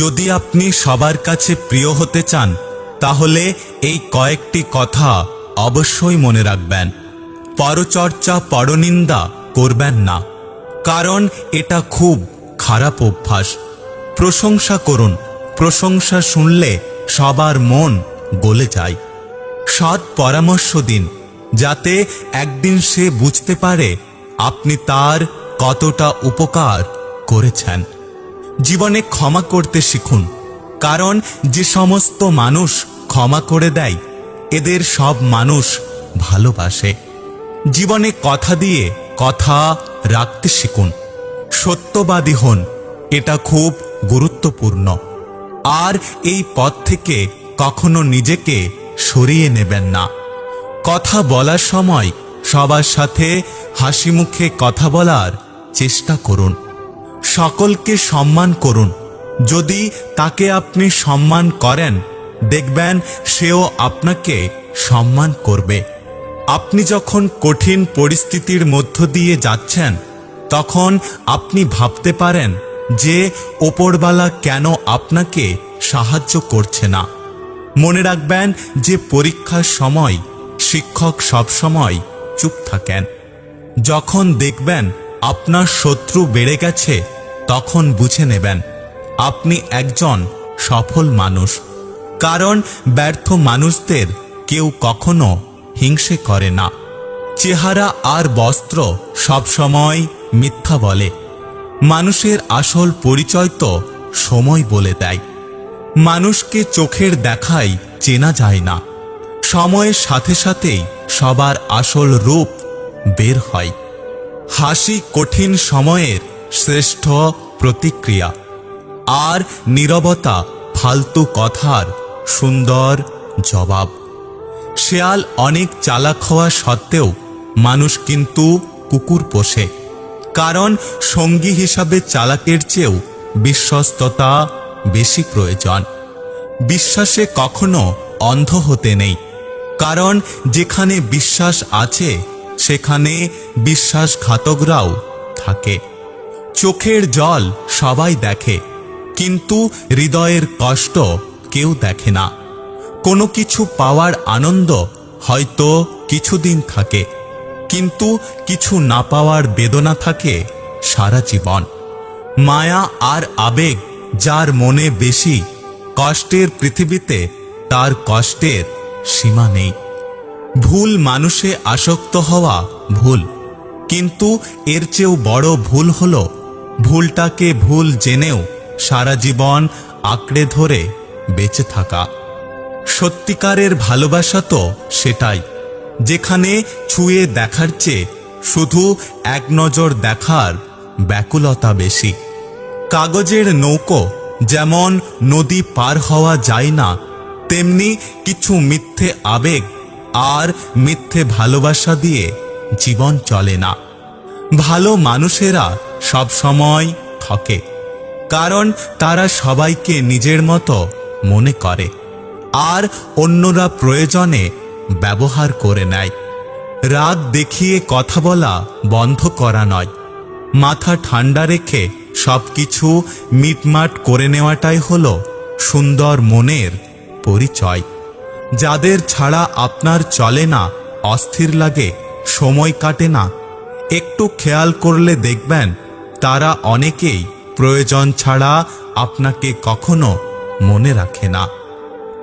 যদি আপনি সবার কাছে প্রিয় হতে চান, তাহলে এই কয়েকটি কথা অবশ্যই মনে রাখবেন। পরচর্চা, পরনিন্দা করবেন না, কারণ এটা খুব খারাপ অভ্যাস। প্রশংসা করুন, প্রশংসা শুনলে সবার মন গলে যায়। সৎ পরামর্শ দিন, যাতে একদিন সে বুঝতে পারে আপনি তার কতটা উপকার করেছেন। জীবনে ক্ষমা করতে শিখুন। কারণ যে সমস্ত মানুষ ক্ষমা করে দেয়, এদের সব মানুষ ভালোবাসে। জীবনে কথা দিয়ে কথা রাখতে শিখুন। সত্যবাদী হন, এটা খুব গুরুত্বপূর্ণ। আর এই পথ থেকে কখনো নিজেকে সরিয়ে নেবেন না। কথা বলার সময় সবার সাথে হাসি মুখে কথা বলার চেষ্টা করুন। সকলকে সম্মান করুন। যদি তাকে আপনি সম্মান করেন, দেখবেন সেও আপনাকে সম্মান করবে। আপনি যখন কঠিন পরিস্থিতির মধ্য দিয়ে যাচ্ছেন, তখন আপনি ভাবতে পারেন যে ওপরবালা কেন আপনাকে সাহায্য করছে না। মনে রাখবেন যে পরীক্ষার সময় শিক্ষক সবসময় চুপ থাকেন। যখন দেখবেন আপনার শত্রু বেড়ে গেছে তখন বুঝে নেবেন, আপনি একজন সফল মানুষ। কারণ ব্যর্থ মানুষদের কেউ কখনো হিংসে করে না। চেহারা আর বস্ত্র সবসময় মিথ্যা বলে। মানুষের আসল পরিচয় তো সময় বলে দেয়। মানুষকে চোখের দেখাই চেনা যায় না। সময়ের সাথে সাথেই সবার আসল রূপ বের হয়। হাসি কঠিন সময়ের শ্রেষ্ঠ প্রতিক্রিয়া। আর নীরবতা ফালতু কথার সুন্দর জবাব। শেয়াল অনেক চালাক হওয়া সত্ত্বেও মানুষ কিন্তু কুকুর পোষে। কারণ সঙ্গী হিসাবে চালাকের চেয়েও বিশ্বস্ততা বেশি প্রয়োজন। বিশ্বাসে কখনো অন্ধ হতে নেই। কারণ যেখানে বিশ্বাস আছে, সেখানে বিশ্বাসঘাতকরাও থাকে। চোখের জল সবাই দেখে, কিন্তু হৃদয়ের কষ্ট কেউ দেখে না। কোনো কিছু পাওয়ার আনন্দ হয়তো কিছুদিন থাকে, কিন্তু কিছু না পাওয়ার বেদনা থাকে সারা জীবন। মায়া আর আবেগ যার মনে বেশি, কষ্টের পৃথিবীতে তার কষ্টের সীমা নেই। ভুল মানুষে আসক্ত হওয়া ভুল, কিন্তু এর চেয়েও বড় ভুল হল ভুলটাকে ভুল জেনেও সারা জীবন আঁকড়ে ধরে বেঁচে থাকা। সত্যিকারের ভালোবাসা তো সেটাই, যেখানে ছুঁয়ে দেখার চেয়ে শুধু এক নজর দেখার ব্যাকুলতা বেশি। কাগজের নৌকো যেমন নদী পার হওয়া যায় না, তেমনি কিছু মিথ্যে আবেগ আর মিথ্যে ভালোবাসা দিয়ে জীবন চলে না। ভালো মানুষেরা সব সময় ঠকে কারণ তারা সবাইকে নিজের মতো মনে করে। আর অন্যরা প্রয়োজনে ব্যবহার করে নেয়। রাগ দেখিয়ে কথা বলা বন্ধ করা নয়। মাথা ঠান্ডা রেখে সবকিছু মিটমাট করে নেওয়াটাই হলো সুন্দর মনের পরিচয়। যাদের ছাড়া আপনার চলে না, অস্থির লাগে, সময় কাটে না। একটু খেয়াল করলে দেখবেন তারা অনেকেই প্রয়োজন ছাড়া আপনাকে কখনো মনে রাখে না।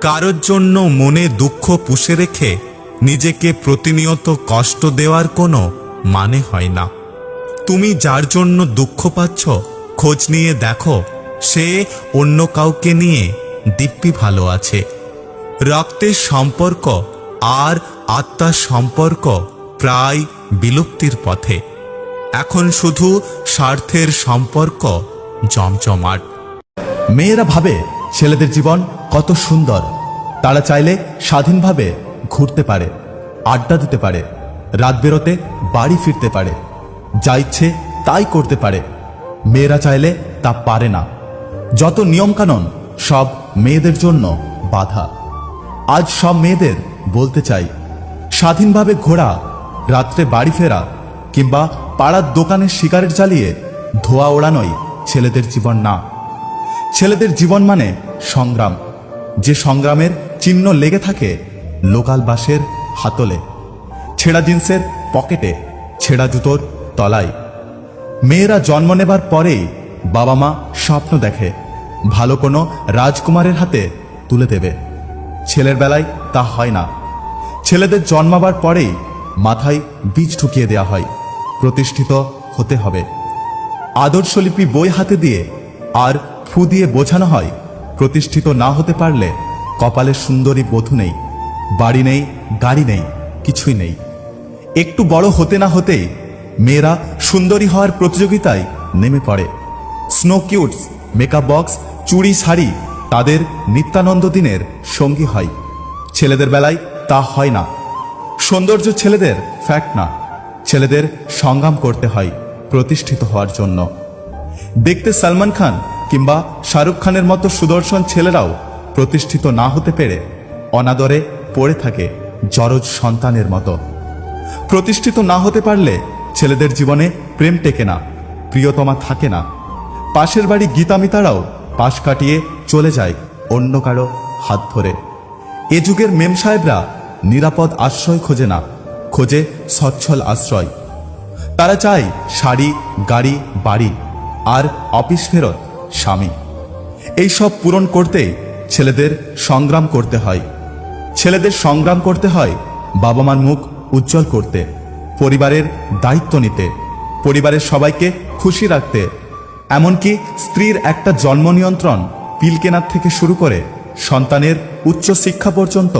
কারোর জন্য মনে দুঃখ পুষে রেখে নিজেকে প্রতিনিয়ত কষ্ট দেওয়ার কোনো মানে হয় না। তুমি যার জন্য দুঃখ পাচ্ছ, খোঁজ নিয়ে দেখো, সে অন্য কাউকে নিয়ে দিব্যি ভালো আছে। রক্তের সম্পর্ক আর আত্মার সম্পর্ক প্রায় বিলুপ্তির পথে। এখন শুধু স্বার্থের সম্পর্ক জমজমাট। মেয়েরা ভাবে ছেলেদের জীবন কত সুন্দর। তারা চাইলে স্বাধীনভাবে ঘুরতে পারে, আড্ডা দিতে পারে, রাত বেরোতে বাড়ি ফিরতে পারে, যা ইচ্ছে তাই করতে পারে। মেয়েরা চাইলে তা পারে না। যত নিয়মকানুন, সব মেয়েদের জন্য বাধা। আজ সব মেয়েদের বলতে চাই, স্বাধীনভাবে ঘোরা, রাত্রে বাড়ি ফেরা কিংবা পাড়ার দোকানে সিগারেট জ্বালিয়ে ধোয়া ওড়ানোই ছেলেদের জীবন না। ছেলেদের জীবন মানে সংগ্রাম। যে সংগ্রামের চিহ্ন লেগে থাকে লোকাল বাসের হাতলে। ছেঁড়া জিন্সের পকেটে, ছেঁড়া জুতোর তলায়। মেয়েরা জন্ম নেবার পরেই বাবা মা স্বপ্ন দেখে, ভালো কোনো রাজকুমারের হাতে তুলে দেবে। ছেলের বেলায় তা হয় না। ছেলেদের জন্মাবার পরেই মাথায় বীজ ঢুকিয়ে দেওয়া হয়। প্রতিষ্ঠিত হতে হবে। আদর্শলিপি বই হাতে দিয়ে আর ফু দিয়ে বোঝানো হয়, প্রতিষ্ঠিত না হতে পারলে কপালে সুন্দরী বধূ নেই, বাড়ি নেই, গাড়ি নেই, কিছুই নেই। একটু বড় হতে না হতেই মেয়েরা সুন্দরী হওয়ার প্রতিযোগিতায় নেমে পড়ে। স্নো কিউটস, মেকআপ বক্স, চুড়ি, শাড়ি তাদের নিত্যানন্দ দিনের সঙ্গী হয়। ছেলেদের বেলায় তা হয় না। সৌন্দর্য ছেলেদের ফ্যাক্ট না। ছেলেদের সংগ্রাম করতে হয়, প্রতিষ্ঠিত হওয়ার জন্য। দেখতে সালমান খান কিংবা শাহরুখ খানের মতো সুদর্শন ছেলেরাও প্রতিষ্ঠিত না হতে পেরে অনাদরে পড়ে থাকে জরজ সন্তানের মতো। প্রতিষ্ঠিত না হতে পারলে ছেলেদের জীবনে প্রেম টেকে না, প্রিয়তমা থাকে না। পাশের বাড়ি গীতামিতারাও পাশ কাটিয়ে চলে যায় অন্য কারও হাত ধরে। এ যুগের মেম সাহেবরা নিরাপদ আশ্রয় খোঁজে না, খোঁজে সচ্ছল আশ্রয়। তারা চায় শাড়ি, গাড়ি, বাড়ি আর অফিস ফেরত স্বামী। এই সব পূরণ করতে ছেলেদের সংগ্রাম করতে হয়। ছেলেদের সংগ্রাম করতে হয় বাবা মার মুখ উজ্জ্বল করতে, পরিবারের দায়িত্ব নিতে, পরিবারের সবাইকে খুশি রাখতে। এমনকি স্ত্রীর একটা জন্ম নিয়ন্ত্রণ পিল কেনার থেকে শুরু করে সন্তানের উচ্চ শিক্ষা পর্যন্ত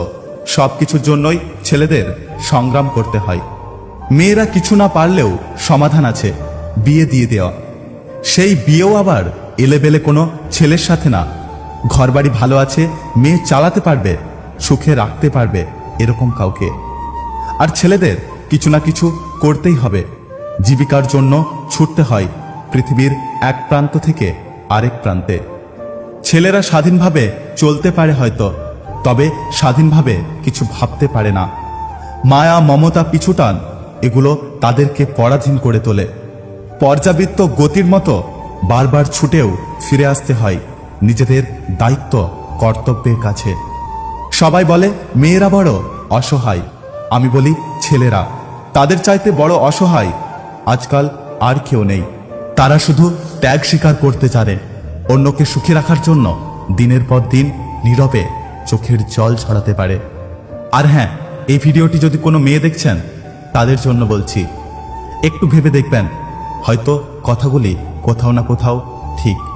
সব কিছুর জন্যই ছেলেদের সংগ্রাম করতে হয়। মেয়েরা কিছু না পারলেও সমাধান আছে, বিয়ে দিয়ে দেওয়া। সেই বিয়েও আবার এলেবেলে কোনো ছেলের সাথে না। ঘরবাড়ি ভালো আছে, মেয়ে চালাতে পারবে, সুখে রাখতে পারবে, এরকম কাউকে। আর ছেলেদের কিছু না কিছু করতেই হবে। জীবিকার জন্য ছুটতে হয় পৃথিবীর এক প্রান্ত থেকে আরেক প্রান্তে। ছেলেরা স্বাধীনভাবে চলতে পারে হয়তো, তবে স্বাধীনভাবে কিছু ভাবতে পারে না। মায়া, মমতা পিছুটান এগুলো তাদেরকে পরাধীন করে তোলে। পর্যাবৃত্ত গতির মতো বারবার ছুটেও ফিরে আসতে হয় নিজেদের দায়িত্ব কর্তব্যের কাছে। সবাই বলে, মেয়েরা বড় অসহায়। আমি বলি, ছেলেরা। তাদের চাইতে বড় অসহায় আজকাল আর কেউ নেই। তারা শুধু ত্যাগ স্বীকার করতে জানে। অন্যকে সুখী রাখার জন্য দিনের পর দিন নীরবে চোখের জল ছড়াতে পারে। আর হ্যাঁ এই ভিডিওটি যদি কোনো মেয়ে দেখছেন তাদের জন্য বলছি একটু ভেবে দেখবেন। হয়তো কথাগুলি কোথাও না কোথাও ঠিক।